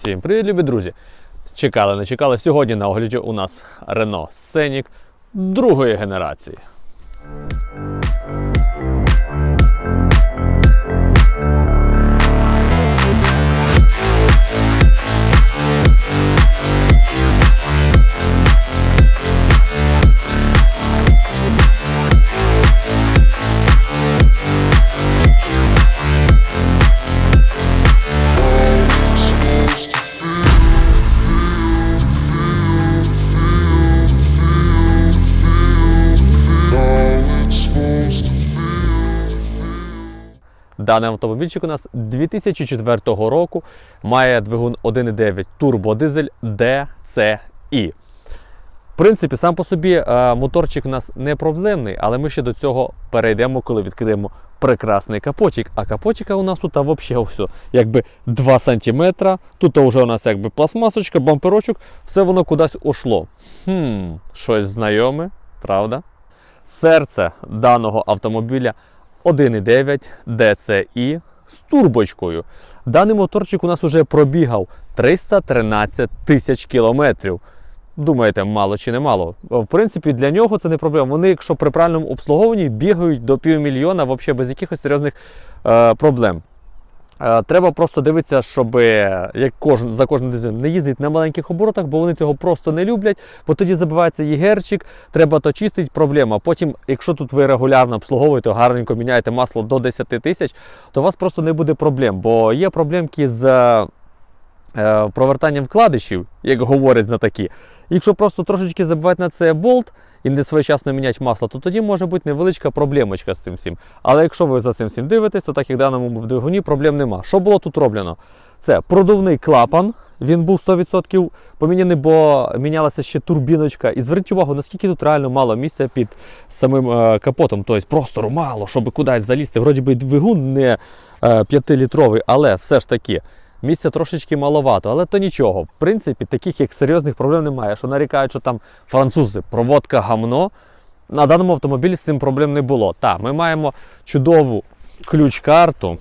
Всім привіт, любі друзі! Чекали, не чекали. Сьогодні на огляді у нас Renault Scenic другої генерації. Даний автомобільчик у нас 2004 року має двигун 1.9 турбодизель DCI. В принципі, сам по собі е, моторчик у нас не проблемний, але ми ще до цього перейдемо, коли відкриємо прекрасний капотик. А капотика у нас тут а, взагалі все, якби 2 см. Тут вже у нас якби пластмасочка, бамперочок, все воно кудись ушло. Хм, щось знайоме, правда? Серце даного автомобіля 1,9 DCI з турбочкою. Даний моторчик у нас вже пробігав 313 тисяч кілометрів. Думаєте, мало чи не мало? В принципі, для нього це не проблема. Вони, якщо при правильному обслуговуванні, бігають до півмільйона взагалі без якихось серйозних е, проблем. Е, Треба просто дивитися, щоб е, як кожен, за кожним дизелем не їздить на маленьких оборотах, бо вони цього просто не люблять, бо тоді забивається єгерчик, треба то чистити, проблема. Потім, якщо тут ви регулярно обслуговуєте, гарненько міняєте масло до 10 тисяч, то у вас просто не буде проблем, бо є проблемки з провертанням вкладишів, як говорять знатоки. Якщо просто трошечки забивати на це болт і не своєчасно міняти масло, то тоді може бути невеличка проблемочка з цим всім. Але якщо ви за цим всім дивитесь, то так як в даному двигуні проблем нема. Що було тут роблено? Це продувний клапан. Він був 100% поміняний, бо мінялася ще турбіночка. І зверніть увагу, наскільки тут реально мало місця під самим е, капотом. Тобто простору мало, щоб кудись залізти. Вроді би двигун не е, 5-літровий, але все ж таки. Місця трошечки маловато, але то нічого. В принципі, таких як серйозних проблем немає. Що нарікають, що там французи, проводка гамно. На даному автомобілі з цим проблем не було. Так, ми маємо чудову ключ-карту.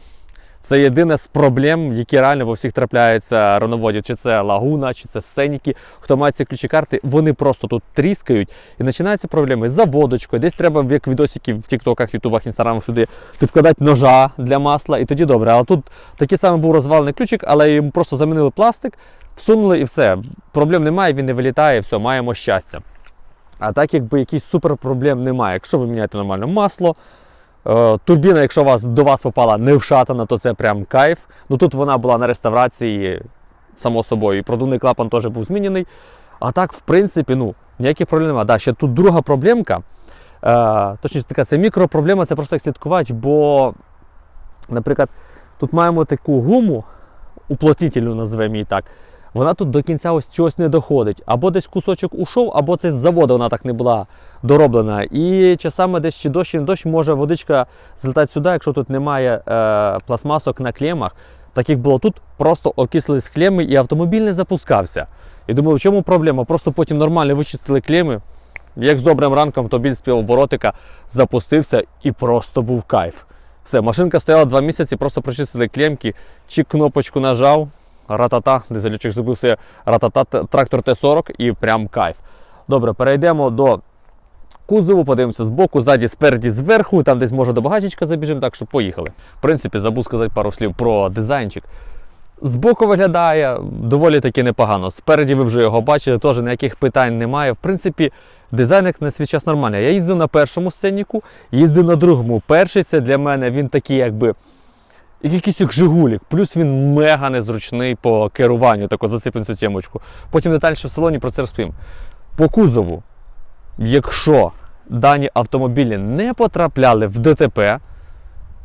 Це єдине з проблем, які реально во всіх трапляються рановодів. Чи це лагуна, чи це сценіки. Хто має ці ключі карти, вони просто тут тріскають і починаються проблеми з заводочкою. Десь треба, як відосики в Тіктоках, Ютубах, Інстаграмах сюди підкладати ножа для масла, і тоді добре. Але тут такий самий був розвалений ключик, але йому просто замінили пластик, всунули і все. Проблем немає, він не вилітає, все, маємо щастя. А так, якби якийсь супер проблем немає. Якщо ви міняєте нормально масло. Е, Турбіна, якщо вас, до вас попала не вшатана, то це прям кайф. Ну тут вона була на реставрації, само собою. І продувний клапан теж був змінений. А так, в принципі, ну, ніяких проблем немає. Да, ще тут друга проблемка. Е, точніше, така це мікропроблема, це просто як слідкувати, бо, наприклад, тут маємо таку гуму, уплотнительну називаємо її так. Вона тут до кінця ось чогось не доходить. Або десь кусочок ушов, або це з заводу вона так не була дороблена. І часами десь чи дощ, чи не дощ, може водичка злітати сюди, якщо тут немає е, пластмасок на клемах. Так як було тут, просто окислились клеми і автомобіль не запускався. І думаю, в чому проблема? Просто потім нормально вичистили клеми. Як з добрим ранком автомобіль з півоборотика запустився і просто був кайф. Все, машинка стояла два місяці, просто прочистили клемки, чи кнопочку нажав, ратата, дизелючик зробив себе ратата, трактор Т-40 і прям кайф. Добре, перейдемо до кузову, подивимося збоку, ззаді, спереді, зверху, там десь може до багажечка забіжимо, так що поїхали. В принципі, забув сказати пару слів про дизайнчик. Збоку виглядає доволі таки непогано. Спереді ви вже його бачили, теж ніяких питань немає. В принципі, дизайн на свій час нормальний. Я їздив на першому сценіку, їздив на другому. Перший це для мене він такий, якби. Як Якийсь як Жигулік, плюс він мега незручний по керуванню, тако засипемо цю темочку. Потім детальніше в салоні про це розповім. По кузову, якщо дані автомобілі не потрапляли в ДТП,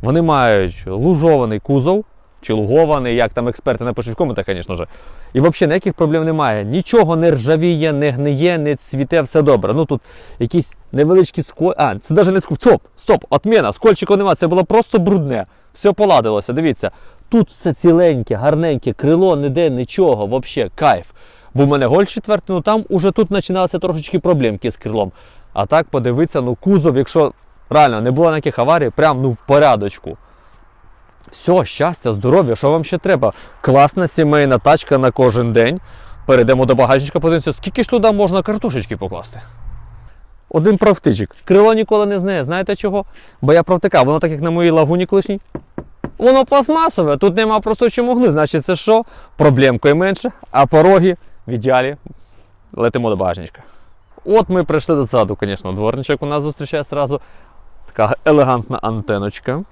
вони мають лужований кузов, чи лугований, як там експерти напишуть в коментах, звісно ж. І взагалі ніяких проблем немає. Нічого не ржавіє, не гниє, не цвіте, все добре. Ну тут якісь невеличкі сколь. А, це навіть не сколь. Стоп, стоп, отміна, скольчиків немає, це було просто брудне. Все поладилося. Дивіться. Тут все ціленьке, гарненьке, крило, ніде, нічого, взагалі, кайф. Бо в мене голь четвертий, ну там уже тут починалися трошечки проблемки з крилом. А так подивитися, ну кузов, якщо реально не було ніяких аварій, прям ну в порядочку. Все, щастя, здоров'я, що вам ще треба? Класна сімейна тачка на кожен день. Перейдемо до багажничка, подивимося, скільки ж туди можна картошечки покласти. Один правтичик. Крило ніколи не знає. Знаєте чого? Бо я правтика, воно так як на моїй лагуні колишній. Воно пластмасове, тут нема просто чому гни, Значить, це що? Проблемкою менше, а пороги в ідеалі летимо до багажничка. От ми прийшли до саду, звісно, дворничок у нас зустрічає зразу. Така елегантна антеночка.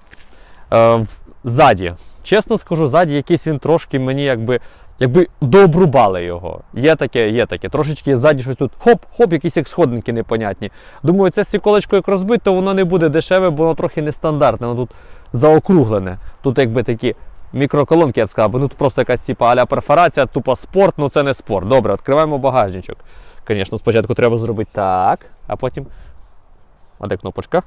Е, ззаді, чесно скажу, ззаді якийсь він трошки мені якби. Якби дообрубали його. Є таке, є таке. Трошечки ззаді щось тут хоп-хоп, якісь як сходинки непонятні. Думаю, це стіколочко як розбить, то воно не буде дешеве, бо воно трохи нестандартне, воно тут заокруглене. Тут якби такі мікроколонки, я б сказав, бо ну, тут просто якась типа аля перфорація, тупо спорт, ну це не спорт. Добре, відкриваємо багажничок. Звісно, спочатку треба зробити так, а потім. А де кнопочка?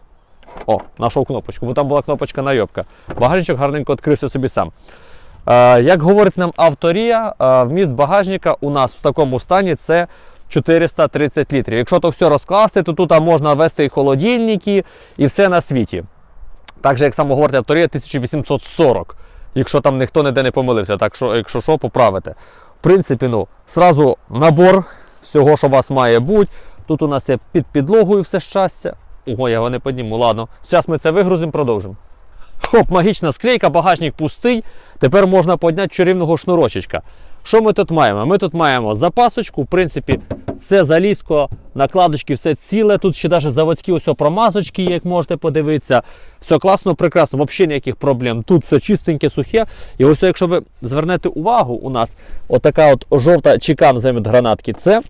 О, знайшов кнопочку, бо там була кнопочка найобка. Багажничок гарненько відкрився собі сам. Е, як говорить нам авторія, е, вміст багажника у нас в такому стані це 430 літрів. Якщо то все розкласти, то тут можна вести і холодильники, і все на світі. Так же, як само говорить авторія, 1840, якщо там ніхто ніде не помилився, так що, якщо що, поправите. В принципі, ну, сразу набор всього, що у вас має бути. Тут у нас є під підлогою все щастя. Ого, я його не підніму. Ладно, зараз ми це вигрузимо, продовжимо. Хоп, магічна склейка, багажник пустий. Тепер можна підняти чарівного шнурочечка. Що ми тут маємо? Ми тут маємо запасочку, в принципі, все залізко, накладочки, все ціле. Тут ще навіть заводські ось промазочки, як можете подивитися. Все класно, прекрасно, взагалі ніяких проблем. Тут все чистеньке, сухе. І ось, якщо ви звернете увагу, у нас отака от жовта чекан замість гранатки. Це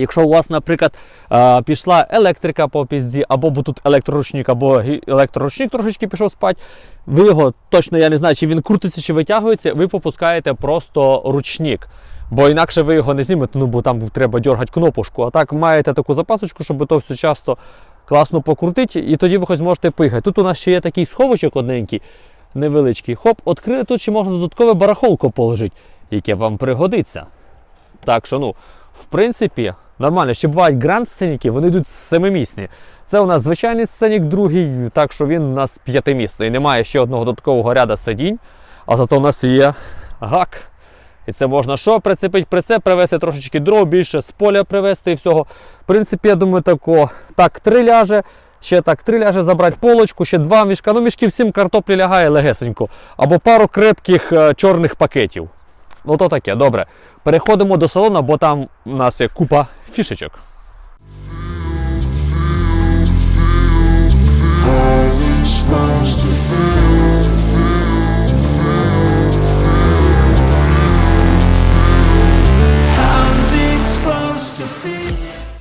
Якщо у вас, наприклад, е, пішла електрика по пізді, або бо тут електроручник, або електроручник трошечки пішов спати, ви його точно я не знаю, чи він крутиться, чи витягується, ви попускаєте просто ручник. Бо інакше ви його не знімете, ну бо там треба дергати кнопочку. А так маєте таку запасочку, щоб то все часто класно покрутити, і тоді ви хоч зможете пихати. Тут у нас ще є такий сховочок одненький, невеличкий. Хоп, відкрили, тут ще можна додаткове барахолко положити, яке вам пригодиться. Так що, ну, в принципі, нормально. Ще бувають гранд сценіки, вони йдуть семимісні. Це у нас звичайний сценік, другий, так що він у нас п'ятимісний. Немає ще одного додаткового ряда сидінь, а зато у нас є гак. І це можна що прицепити прицеп, привезти трошечки дров, більше з поля привезти і всього. В принципі, я думаю, тако, так три ляже, ще так три ляже забрати полочку, ще два мішка. Ну, мішків сім картоплі лягає легесенько. Або пару крепких е, чорних пакетів. Ну то таке, добре. Переходимо до салону, бо там у нас є купа фішечок.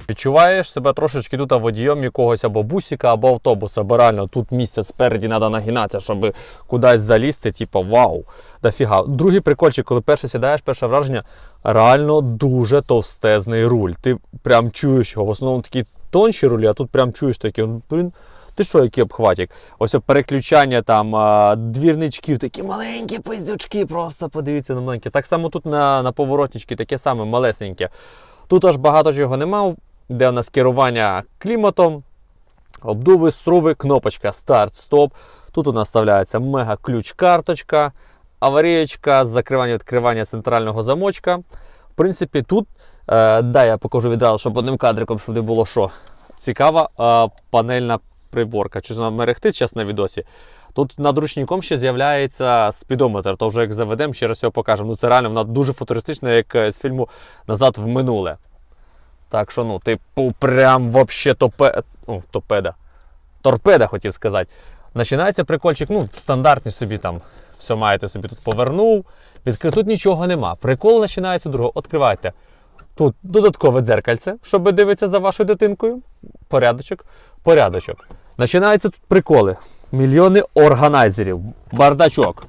Відчуваєш себе трошечки тут водієм якогось або бусика, або автобуса, бо реально тут місця спереді треба нагинатися, щоб кудись залізти, типу вау, дофіга. Другий прикольчик, коли перше сідаєш, перше враження, реально дуже товстезний руль. Ти прям чуєш його. В основному такі тонші рулі, а тут прям чуєш такі. ну, Блін, ти що, який обхватик? Ось переключання там двірничків, такі маленькі пиздючки, просто подивіться на маленькі. Так само тут на, на поворотнички таке саме малесеньке. Тут аж багато чого нема, де у нас керування кліматом, обдуви, струви, кнопочка старт, стоп. Тут у нас вставляється мега ключ-карточка, аварієчка, закривання відкривання центрального замочка. В принципі, тут, е, да, я покажу відразу, щоб одним кадриком, щоб не було що. Цікава е, панельна приборка. Чи вона мерехтить зараз на відосі? Тут над ручником ще з'являється спідометр, то вже як заведемо, ще раз його покажемо. Ну це реально вона дуже футуристична, як е, з фільму Назад в минуле. Так що, ну, типу, прям вообще топе... О, топеда. Торпеда хотів сказати. Починається прикольчик, ну, стандартний собі там. Все маєте собі тут повернув. Відкрив. Тут нічого нема. Прикол починається другого. Відкривайте. Тут додаткове дзеркальце, щоб дивитися за вашою дитинкою. Порядочок, порядочок. Починаються тут приколи. Мільйони органайзерів. Бардачок.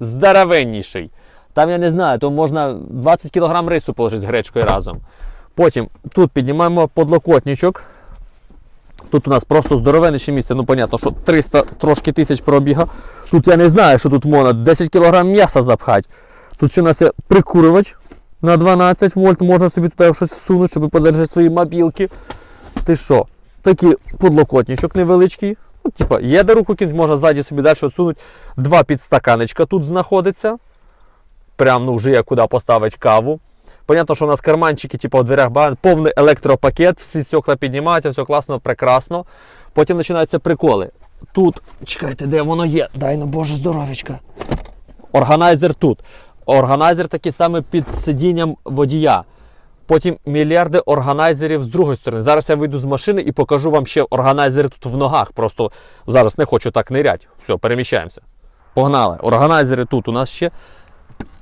Здоровенніший. Там я не знаю, то можна 20 кг рису положити з гречкою разом. Потім тут піднімаємо подлокотничок. Тут у нас просто здоровенне місце. Ну, понятно, що 300 трошки тисяч пробіга. Тут я не знаю, що тут можна 10 кг м'яса запхати. Тут ще у нас є прикурювач на 12 вольт. Можна собі туди щось всунути, щоб подержати свої мобілки. Ти що? Такий подлокотничок невеличкий. Ну, типа, є де руку кинуть, можна ззаді собі далі відсунути. Два підстаканечка тут знаходиться. Прям ну, вже є куди поставити каву. Понятно, що у нас карманчики, типу, в дверях багато, повний електропакет, всі стекла піднімаються, все класно, прекрасно. Потім починаються приколи. Тут, чекайте, де воно є? Дай на Боже здоров'ячка. Органайзер тут. Органайзер такий самий під сидінням водія. Потім мільярди органайзерів з другої сторони. Зараз я вийду з машини і покажу вам ще органайзери тут в ногах. Просто зараз не хочу так нирять. Все, переміщаємося. Погнали. Органайзери тут у нас ще.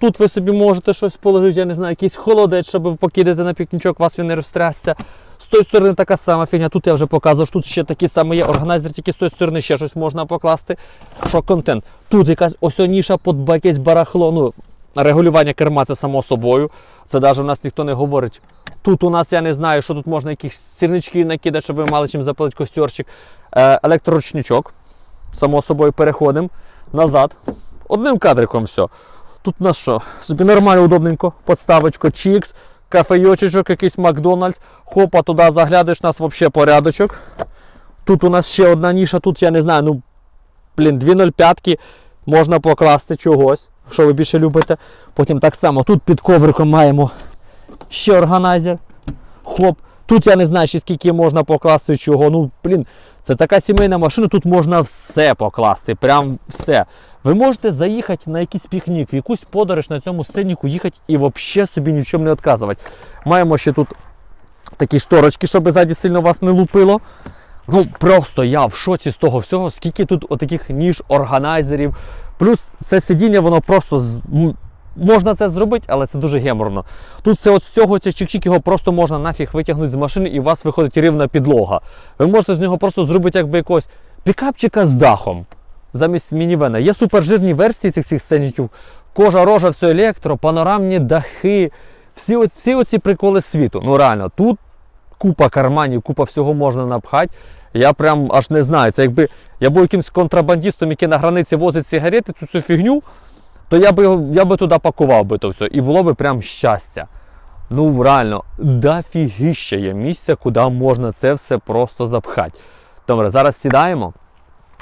Тут ви собі можете щось положити, я не знаю, якийсь холодець, щоб ви покидати на пікнічок, вас він не розтрясся. З тої сторони така сама фігня. Тут я вже показував, що тут ще такі самі є органайзер, тільки з тої сторони ще щось можна покласти. Що контент? Тут якась ось ніша під якесь барахло. Ну, регулювання керма це само собою. Це навіть у нас ніхто не говорить. Тут у нас я не знаю, що тут можна якісь сірнички накидати, щоб ви мали чим запалити костюрчик. Е, електроручничок. Само собою переходимо назад. Одним кадриком все. Тут у нас що? Собі нормально, удобненько, подставочка, чікс, кафейочечок, якийсь Макдональдс. Хопа, туди заглядаєш, у нас взагалі порядочок. Тут у нас ще одна ніша, тут я не знаю, ну, блін, 2,05 можна покласти чогось, що ви більше любите. Потім так само, тут під ковриком маємо ще органайзер. Хоп. Тут я не знаю, ще скільки можна покласти чого. Ну, блін, це така сімейна машина, тут можна все покласти. Прям все. Ви можете заїхати на якийсь пікнік, в якусь подорож на цьому сценіку їхати і взагалі собі ні в чому не відказувати. Маємо ще тут такі шторочки, щоб ззаді сильно вас не лупило. Ну, просто я в шоці з того всього, скільки тут отаких ніж, органайзерів. Плюс це сидіння, воно просто можна це зробити, але це дуже геморно. Тут все от з цього чик-чик, його просто можна нафіг витягнути з машини, і у вас виходить рівна підлога. Ви можете з нього просто зробити якби якогось пікапчика з дахом замість мінівена. Є супержирні версії цих всіх сценіків. Кожа, рожа, все електро, панорамні дахи. Всі, от- всі оці приколи світу. Ну реально, тут купа карманів, купа всього можна напхати. Я прям аж не знаю. Це якби я був якимсь контрабандистом, який на границі возить сигарети, цю всю фігню, то я би, я би туди пакував би то все. І було би прям щастя. Ну реально, дофігіще є місця, куди можна це все просто запхати. Добре, зараз сідаємо.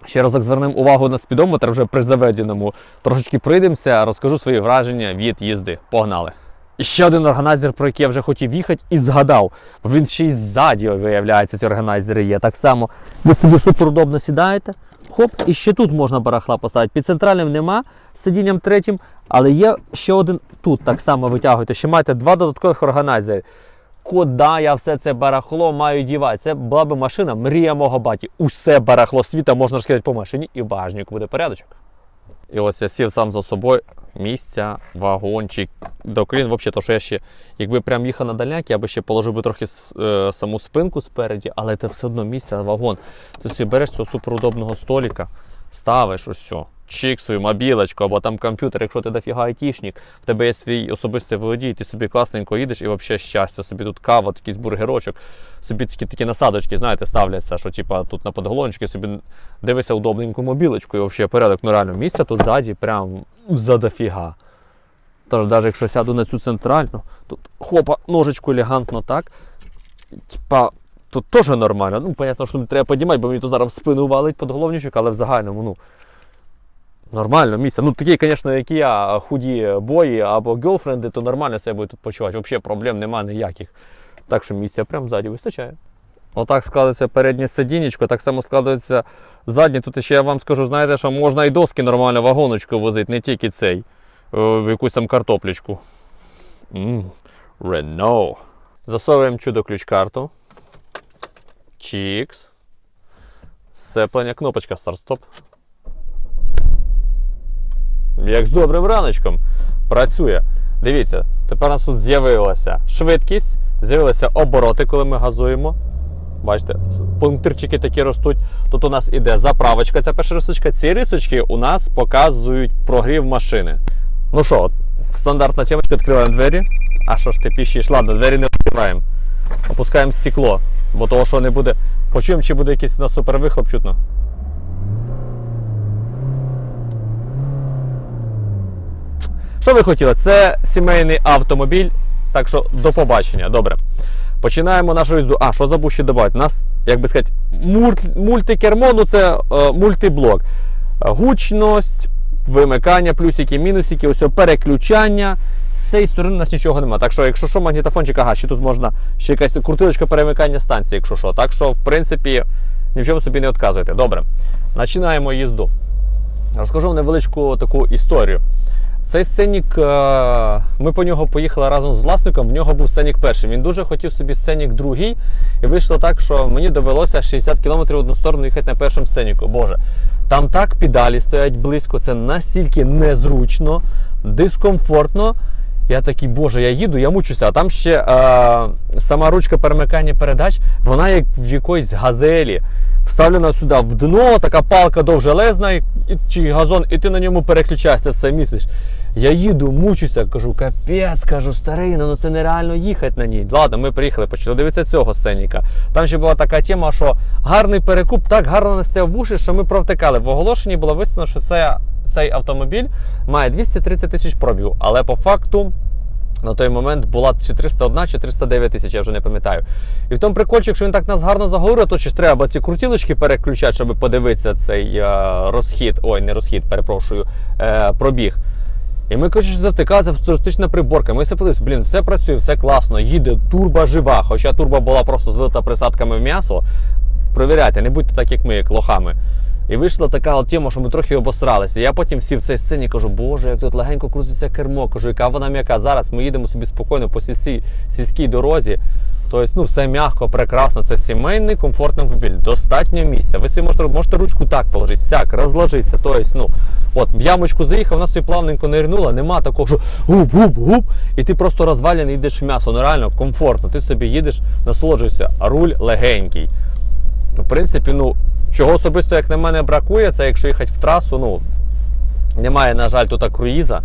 Ще разок звернемо увагу на спідометр вже при заведеному. Трошечки прийдемося, розкажу свої враження від їзди. Погнали! І ще один органайзер, про який я вже хотів їхати, і згадав. Бо він ще й ззаді, виявляється, ці органайзери є. Так само ви собі супер удобно сідаєте. Хоп, і ще тут можна барахла поставити. Під центральним нема, сидінням третім, але є ще один тут так само витягуєте. Ще маєте два додаткових органайзери. Куди я все це барахло маю дівати? Це була б машина, мрія мого баті. Усе барахло світа можна розкидати по машині і в багажнику буде порядочок. І ось я сів сам за собою. Місця, вагончик. До взагалі, то що я ще, якби прям їхав на дальняк, я би ще положив би трохи е, саму спинку спереді, але це все одно місця, вагон. Ти собі береш цього суперудобного століка, ставиш ось що, чик свою мобілочку або там комп'ютер, якщо ти дофіга айтішник, в тебе є свій особистий водій, ти собі класненько їдеш і взагалі щастя, собі тут кава, якийсь бургерочок, собі такі, такі насадочки, знаєте, ставляться, що типа тут на подголончики собі дивишся удобненьку мобілочку і взагалі порядок. Ну реально, місця тут ззаді прям задофіга. Тож, навіть якщо сяду на цю центральну, тут хопа, ножичку елегантно так. Типа, тут теж нормально. Ну, понятно, що треба піднімати, бо мені то зараз в спину валить подголовничок, але в загальному, ну. Нормально місце. Ну, такі, звісно, як я, худі бої або гелфренди, то нормально себе будуть тут почувати. Взагалі проблем немає ніяких. Так що місця прямо ззаді вистачає. Отак складається переднє сидінечко, так само складається заднє. Тут ще я вам скажу, знаєте, що можна і доски нормально вагоночку возити, не тільки цей, е, в якусь там. Ммм, Renault. Засовуємо чудо ключ-карту. Чікс. Сцеплення, кнопочка старт-стоп. Як з добрим раночком. Працює. Дивіться, тепер у нас тут з'явилася швидкість, з'явилися обороти, коли ми газуємо. Бачите, пунктирчики такі ростуть. Тут у нас іде заправочка, ця перша рисочка. Ці рисочки у нас показують прогрів машини. Ну що, стандартна темочка, відкриваємо двері. А що ж ти піщиш? Ладно, двері не відкриваємо. Опускаємо стекло, бо того, що не буде. Почуємо, чи буде якийсь на супервихлоп чутно. Що ви хотіли? Це сімейний автомобіль, так що до побачення. Добре. Починаємо нашу їзду. А, що забув ще додати? У нас, як би сказати, мультикермо, ну це е, мультиблок. Гучність, вимикання, плюсики, мінусики, ось переключання. З цієї сторони у нас нічого немає. Так що, якщо що, магнітофончик, ага, ще тут можна ще якась крутилочка перемикання станції, якщо що. Так що, в принципі, ні в чому собі не відказуєте. Добре, починаємо їзду. Розкажу вам невеличку таку історію. Цей сценік, е, ми по нього поїхали разом з власником. В нього був сценік перший. Він дуже хотів собі сценік другий. І вийшло так, що мені довелося 60 км в одну сторону їхати на першому сценіку. Боже, там так педалі стоять близько, це настільки незручно, дискомфортно. Я такий, боже, я їду, я мучуся. А там ще е, сама ручка перемикання передач, вона як в якоїсь газелі. Вставлена сюди в дно, така палка довжелезна, і, чи газон, і ти на ньому переключаєшся, все мислиш. Я їду, мучуся, кажу, капець, кажу, старий, ну це нереально їхати на ній. Ладно, ми приїхали, почали дивитися цього сценіка. Там ще була така тема, що гарний перекуп так гарно настяв в уші, що ми провтикали. В оголошенні було висновлено, що це, цей автомобіль має 230 тисяч пробігу, але по факту. На той момент була чи 301, чи 309 тисяч, я вже не пам'ятаю. І в тому прикольчик, що він так нас гарно заговорив, то ще ж треба ці крутілочки переключати, щоб подивитися цей е, розхід, ой, не розхід, перепрошую, е, пробіг. І ми коротше, завтикалися в туристична приборка. Ми все блін, все працює, все класно, їде турба жива. Хоча турба була просто злита присадками в м'ясо. Провіряйте, не будьте так, як ми, як лохами. І вийшла така от тема, що ми трохи обосралися. Я потім сів в цій сцені кажу, боже, як тут легенько крутиться кермо. Кажу, яка вона м'яка. Зараз ми їдемо собі спокійно по сільській, сільській дорозі. Тобто, ну, все м'яко, прекрасно. Це сімейний комфортний автомобіль. Достатньо місця. Ви собі можете, можете ручку так положити, сяк, розложитися. Тобто, ну, от в ямочку заїхав, вона собі плавненько нирнула, нема такого, що гуп-гуп-гуп, і ти просто розвалений йдеш в м'ясо. Ну реально комфортно. Ти собі їдеш, насолоджуєшся, руль легенький. В принципі, ну, чого особисто, як на мене, бракує, це якщо їхати в трасу, ну, немає, на жаль, тут круїза.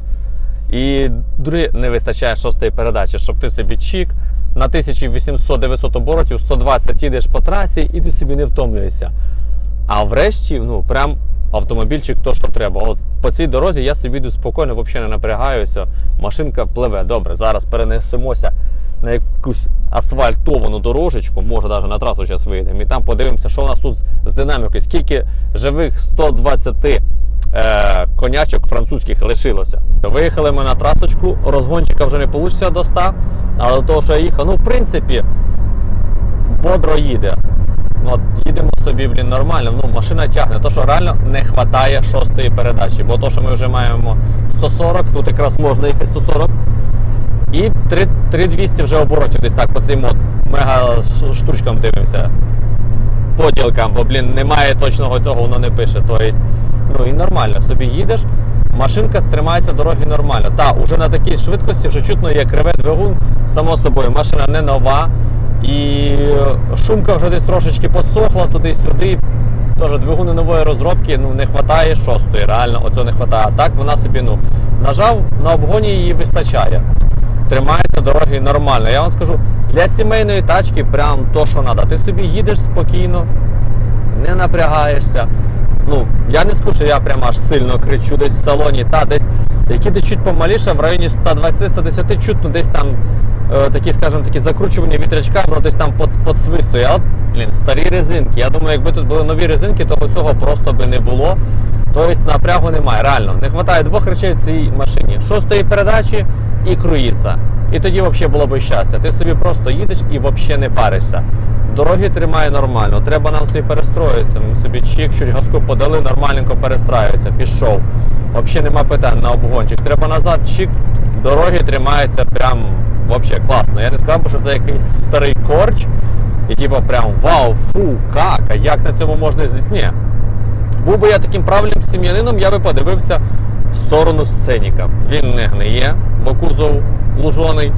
І друге, не вистачає шостої передачі, щоб ти собі чік на 1800-900 оборотів, 120 їдеш по трасі і ти собі не втомлюєшся. А врешті, ну, прям автомобільчик то, що треба. От по цій дорозі я собі йду спокійно, взагалі не напрягаюся. Машинка пливе. Добре, зараз перенесемося на якусь асфальтовану дорожечку, може навіть на трасу зараз вийдемо, і там подивимося, що у нас тут з динамікою, скільки живих 120 е, конячок французьких лишилося. Виїхали ми на трасочку, розгончика вже не вийде до 100, але до того, що я їхав, ну в принципі, бодро їде. От, їдемо собі, блін, нормально. Ну, машина тягне. То, що реально не вистачає шостої передачі. Бо то, що ми вже маємо 140, тут якраз можна їхати 140. І 3 3200 вже оборотів десь так по цим от мега штучкам дивимося. Поділкам, бо, блін, немає точного цього, воно не пише. Тобто, ну і нормально, собі їдеш, машинка тримається дороги нормально. Та, уже на такій швидкості вже чутно, як реве двигун, само собою, машина не нова. І шумка вже десь трошечки підсохла туди-сюди. Тож двигуни нової розробки ну, не вистачає шостої, реально оцього не вистачає. А так вона собі ну, нажав, на обгоні її вистачає. Тримається дороги нормально. Я вам скажу, для сімейної тачки прям то, що треба. Ти собі їдеш спокійно, не напрягаєшся. Ну, я не скажу, що я прям аж сильно кричу десь в салоні, та десь які десь чуть помаліше, в районі 120-110 чутно десь там е, такі, скажімо, такі закручування вітрячка, воно десь там под, подсвистує. От, блін, старі резинки. Я думаю, якби тут були нові резинки, того цього просто би не було. Тобто напрягу немає. Реально, не вистачає двох речей в цій машині: шостої передачі і круїза. І тоді взагалі було б щастя. Ти собі просто їдеш і взагалі не паришся. Дороги тримає нормально. Треба нам собі перестроїтися. Ми собі чик, чуть газку подали, нормальненько перестраюється. Пішов. Взагалі нема питань на обгончик. Треба назад, чик, дороги тримаються прям взагалі класно. Я не сказав, що це якийсь старий корч. І типу прям вау, фу, как, а як на цьому можна їздити? Ні. Був би я таким правильним сім'янином, я би подивився в сторону сценіка. Він не гниє, бо кузов лужоний.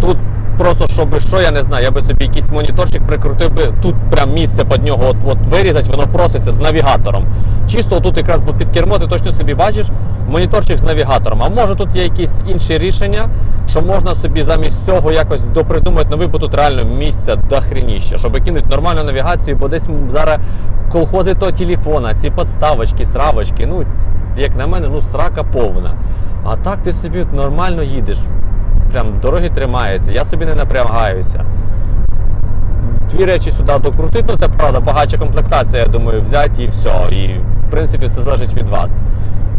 Тут просто, щоб що, я не знаю, я би собі якийсь моніторчик прикрутив би, тут прям місце під нього от, от вирізати, воно проситься з навігатором. Чисто тут якраз бо під кермо ти точно собі бачиш моніторчик з навігатором. А може тут є якісь інші рішення, що можна собі замість цього якось допридумати новий, бо тут реально місця дохреніще, щоб кинути нормальну навігацію, бо десь зараз колхози того телефона, ці подставочки, сравочки, ну, як на мене, ну срака повна. А так ти собі нормально їдеш. Прям дороги тримаються, я собі не напрягаюся. дві речі сюди докрутити. Ну це правда, багача комплектація, я думаю, взяти і все. І в принципі все залежить від вас.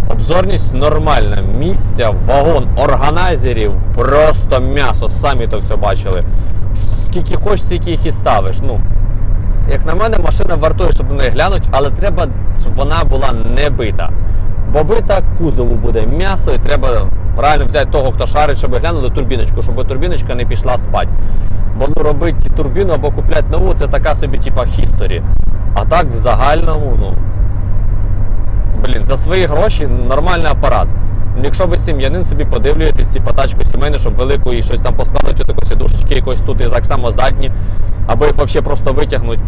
Обзорність нормальна, місця, вагон, органайзерів, просто м'ясо, самі то все бачили. Скільки хочеш, стільки їх і ставиш. Ну, як на мене, машина вартує, щоб на неї глянути, але треба, щоб вона була не бита. Бо бита кузову буде м'ясо, і треба реально взяти того, хто шарить, щоб глянули турбіночку, щоб турбіночка не пішла спати. Бо ну, робити турбіну або купляти нову, це така собі, типа, хісторі. А так в загальному, ну. Блін, за свої гроші нормальний апарат. Якщо ви сім'янин собі подивлюєтесь, типа тачку сімейну, щоб велику і щось там поскладати, таку сідушечки якось тут і так само задні, або їх взагалі просто витягнуть.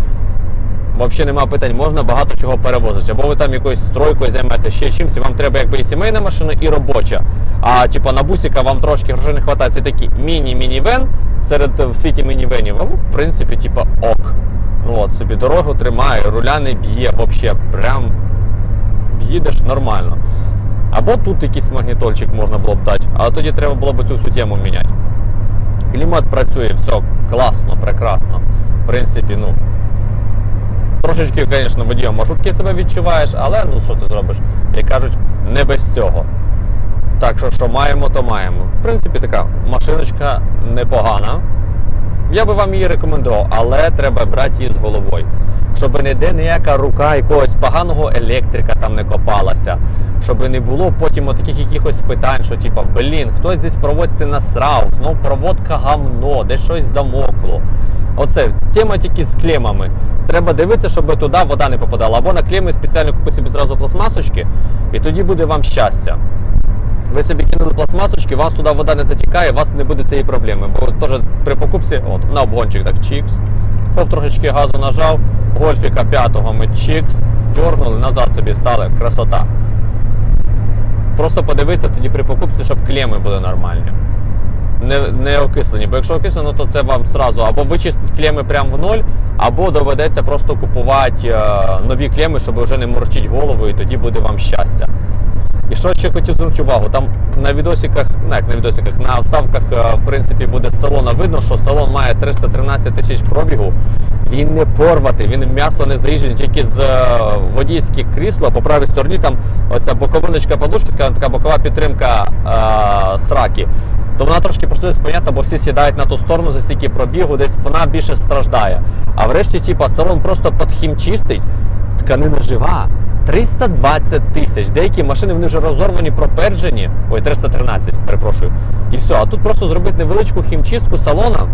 Взагалі немає питань, можна багато чого перевозити. Або ви там якоюсь стройкою займете ще чимось, і вам треба якби і сімейна машина, і робоча. А типа на бусика вам трошки грошей не вистачає. Це такий міні-мінівен серед в світі мінівенів. А, ну, в принципі, типа ок. Ну от собі дорогу тримає, руля не б'є, взагалі, прям їдеш нормально. Або тут якийсь магнітольчик можна було б дати, але тоді треба було б цю всю тему міняти. Клімат працює, все класно, прекрасно. В принципі, ну. Трошечки, звісно, водієм маршрутки себе відчуваєш, але ну що ти зробиш? Як кажуть, не без цього. Так що, що маємо, то маємо. В принципі, така машиночка непогана. Я би вам її рекомендував, але треба брати її з головою. Щоб ніде ніяка рука якогось поганого електрика там не копалася. Щоб не було потім таких якихось питань, що типа, блін, хтось десь проводиться насрав, знов проводка гамно, десь щось замокло. Оце тема тільки з клемами. Треба дивитися, щоб туди вода не попадала. Або на клеми спеціально купити собі зразу пластмасочки, і тоді буде вам щастя. Ви собі кинули пластмасочки, вас туди вода не затікає, у вас не буде цієї проблеми. Бо теж при покупці, от, на обгончик так чікс. Хоп, трошечки газу нажав, гольфіка п'ятого ми чікс, дьорнули, назад собі стали, красота. Просто подивитися тоді при покупці, щоб клеми були нормальні. Не, не окислені, бо якщо окислено, то це вам сразу або вичистить клеми прямо в ноль, або доведеться просто купувати е, нові клеми, щоб вже не морочити голову, і тоді буде вам щастя. І що ще хотів звернути увагу, там на відосиках, ну як на відосиках, на вставках, е, в принципі, буде з салона видно, що салон має 313 тисяч пробігу. Він не порватий, він м'ясо не заїжджений, тільки з е, водійських крісла по правій стороні там оця боковиночка подушки, така бокова підтримка е, сраки. То вона трошки просилась понятно, бо всі сідають на ту сторону за стільки пробігу, десь вона більше страждає. А врешті, типа, салон просто підхімчистить, тканина жива. 320 тисяч. Деякі машини вони вже розорвані, проперджені. Ой, 313, перепрошую. І все. А тут просто зробити невеличку хімчистку салона.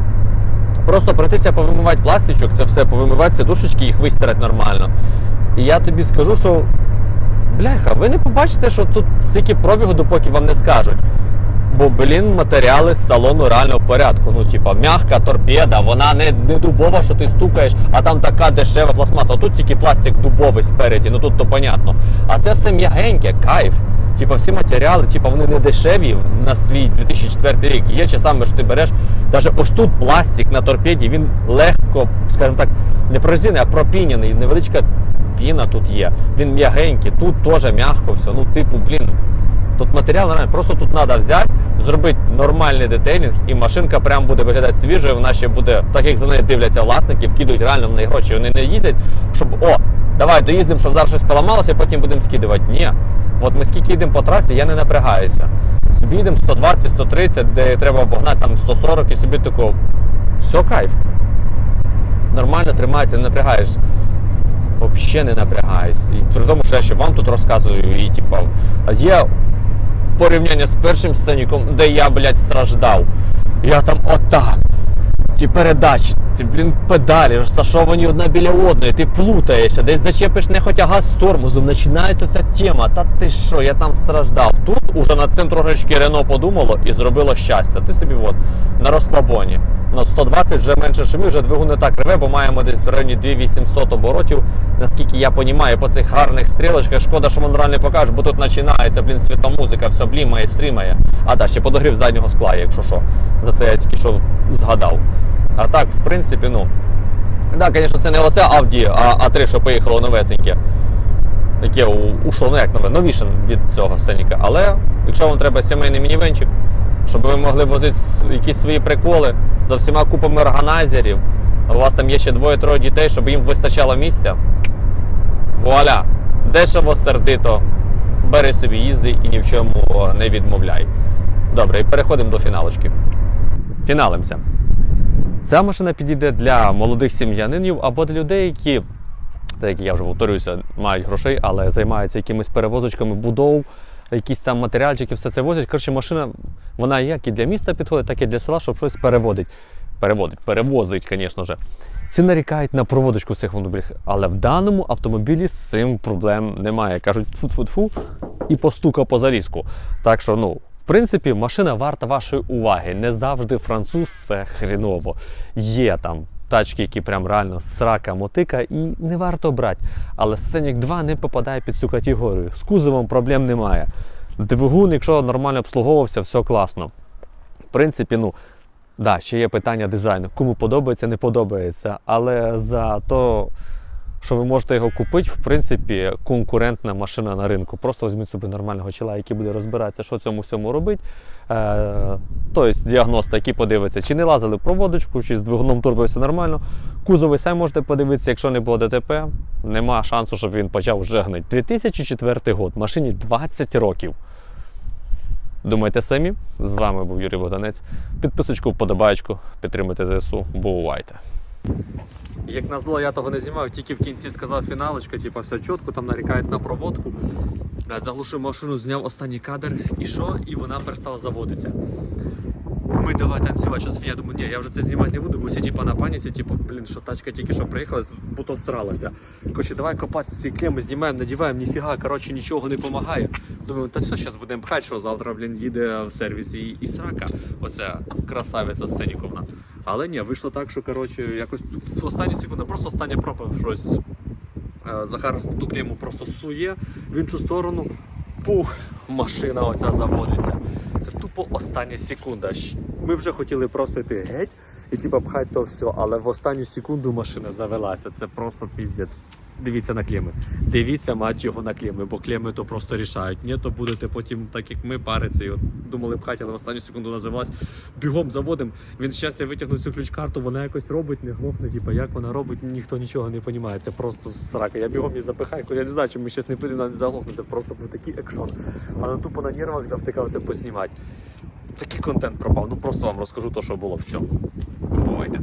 Просто пройтися повимивати пластичок, це все повимивати сидушечки, їх вистирати нормально. І я тобі скажу, що бляха, ви не побачите, що тут стільки пробігу, допоки вам не скажуть. Бо, блін, матеріали з салону реально в порядку. Ну, типа, м'яка торпеда, вона не, не дубова, що ти стукаєш, а там така дешева пластмаса. А тут тільки пластик дубовий спереді, ну тут то понятно. А це все м'ягеньке, кайф. Типа всі матеріали, типа вони не дешеві на свій 2004 рік. Є часами, що ти береш. Навіть ось тут пластик на торпеді, він легко, скажімо так, не прорезинений, а пропіняний. Невеличка піна тут є. Він м'ягенький, тут теж м'яко все. Ну, типу, блін. Тут матеріал нормальний, просто тут треба взяти, зробити нормальний детейлінг, і машинка прям буде виглядати свіжою. Вона ще буде, так як за нею дивляться власники, вкидують реально в неї гроші. Вони не їздять, щоб о, давай доїздимо, щоб зараз щось поламалося, потім будемо скидувати. Ні. От ми скільки їдемо по трасі, я не напрягаюся. Собі їдемо 120, 130, де треба обогнати там 140 і собі тако, все кайф. Нормально тримається, не напрягаєш. Взагалі не напрягаюсь. І при тому, що я ще вам тут розказую, і типа, є порівняння з першим сценіком, де я, блядь, страждав. Я там отак. Ті передачі, ті, блін, педалі розташовані одна біля одної, ти плутаєшся, десь зачепиш нехотя газ з починається ця тема. Та ти що, я там страждав. Тут уже над цим трошечки Рено подумало і зробило щастя. Ти собі от на розслабоні. Ну, 120 вже менше шумів, вже двигун не так реве, бо маємо десь в районі 2800 оборотів. Наскільки я розумію, по цих гарних стрілочках. Шкода, що воно не покажеш, бо тут починається, блін, світомузика, все блімає, стрімає. А так, ще подогрів заднього скла, якщо що. За це я тільки що згадав. А так, в принципі, ну. Так, да, звісно, це не оце Audi а А3, що поїхало новесеньке. Яке ушло, ну як нове, новіше від цього сценіка. Але якщо вам треба сімейний мінівенчик, щоб ви могли возити якісь свої приколи за всіма купами органайзерів, у вас там є ще двоє-троє дітей, щоб їм вистачало місця. Вуаля! Дешево, сердито. Бери собі їзди і ні в чому не відмовляй. Добре, і переходимо до фіналочки. Фіналимося. Ця машина підійде для молодих сім'янинів або для людей, які, так як я вже повторююся, мають грошей, але займаються якимись перевозочками будов, якісь там матеріальчики, все це возять. Коротше, машина, вона як і для міста підходить, так і для села, щоб щось переводить. Переводить, перевозить, звісно ж. Всі нарікають на проводочку цих автомобілів, але в даному автомобілі з цим проблем немає. Кажуть, фу-фу-фу, і постука по залізку. Так що, ну, в принципі, машина варта вашої уваги. Не завжди француз це хріново. Є там тачки, які прям реально срака мотика, і не варто брати. Але Scenic 2 не попадає під цю категорію. З кузовом проблем немає. Двигун, якщо нормально обслуговувався, все класно. В принципі, ну. Да, ще є питання дизайну. Кому подобається, не подобається. Але за то, що ви можете його купити, в принципі, конкурентна машина на ринку. Просто візьміть собі нормального чола, який буде розбиратися, що цьому всьому робити. Е, тобто діагноста, який подивиться, чи не лазили в проводочку, чи з двигуном турбо все нормально. Кузов ви самі можете подивитися, якщо не було ДТП, нема шансу, щоб він почав вже гнити. 2004 год, машині 20 років. Думайте самі. З вами був Юрій Богданець. Підписочку, вподобаєчку, підтримуйте ЗСУ. Бувайте. Як назло, я того не знімав, тільки в кінці сказав фіналочка, типу, все чітко, там нарікають на проводку. Заглушив машину, зняв останній кадр, і що? І вона перестала заводитися. Ми давай танцювати, що я думаю, ні, я вже це знімати не буду, бо всі типа на паніці, типу, блін, що тачка тільки що приїхала, будто всралася. Коротше, давай копатися ці клеми, знімаємо, надіваємо, ніфіга, коротше, нічого не допомагає. Думаю, та все, зараз будемо пхати, що завтра, блін, їде в сервіс і, і срака. Оця красавиця Сценіковна. Але ні, вийшло так, що коротше, якось в останні секунди, просто остання пропа щось. Е, Захар ту клему просто сує в іншу сторону. Пух, машина оця заводиться. Це тупо остання секунда. Ми вже хотіли просто йти геть і типа пхати то все, але в останню секунду машина завелася. Це просто піздець. Дивіться на клеми. Дивіться, мать його на клеми, бо клеми то просто рішають. Ні, то будете потім, так як ми, париться. І от думали пхати, але в останню секунду називалась. Бігом заводимо. Він щастя витягнув цю ключ-карту, вона якось робить, не глохне. Типа, як вона робить, ніхто нічого не розуміє. Це просто срака. Я бігом її запихаю, коли я не знаю, чи ми щось не підемо, не заглохне. Це просто був такий екшон. Але тупо на нервах завтикався поснімати. Такий контент пропав. Ну просто вам розкажу те, що було. Все. Бувайте.